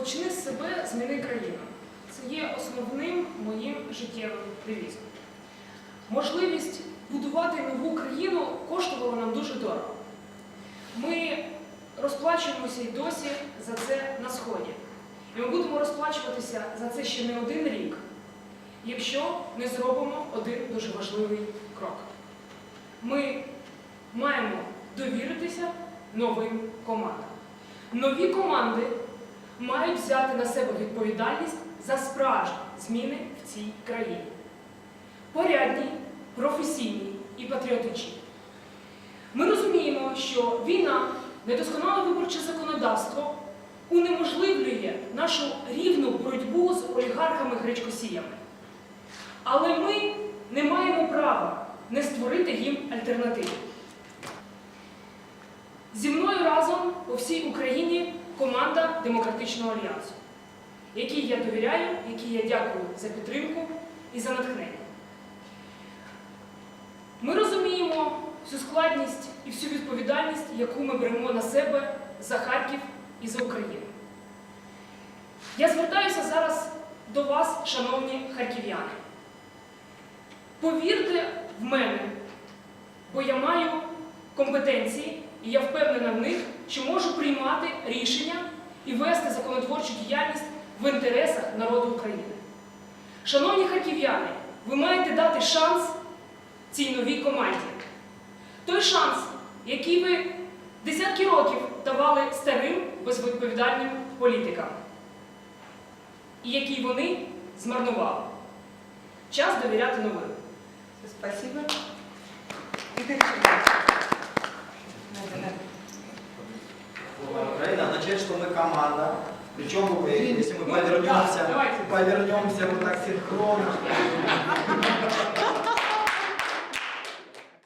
Почни з себе, зміни країну. Це є основним моїм життєвим девізом. Можливість будувати нову країну коштувала нам дуже дорого. Ми розплачуємося й досі за це на Сході. І ми будемо розплачуватися за це ще не один рік, якщо не зробимо один дуже важливий крок. Ми маємо довіритися новим командам. Нові команди мають взяти на себе відповідальність за справжні зміни в цій країні. Порядні, професійні і патріотичні. Ми розуміємо, що війна, недосконале виборче законодавство унеможливлює нашу рівну боротьбу з олігархами-гречкосіями. Але ми не маємо права не створити їм альтернативу. Зі мною разом по всій Україні команда Демократичного альянсу, якій я довіряю, якій я дякую за підтримку і за натхнення. Ми розуміємо всю складність і всю відповідальність, яку ми беремо на себе за Харків і за Україну. Я звертаюся зараз до вас, шановні харків'яни. Повірте в мене, бо я маю компетенції, і я впевнена в них, що можу приймати рішення і вести законотворчу діяльність в інтересах народу України. Шановні харків'яни, ви маєте дати шанс цій новій команді. Той шанс, який ви десятки років давали старим безвідповідальним політикам, і який вони змарнували. Час довіряти новим. Спасибо. Украина означает, что мы команда. Причем, вы, если мы Ну, повернемся, да, давайте. повернемся вот так синхронно,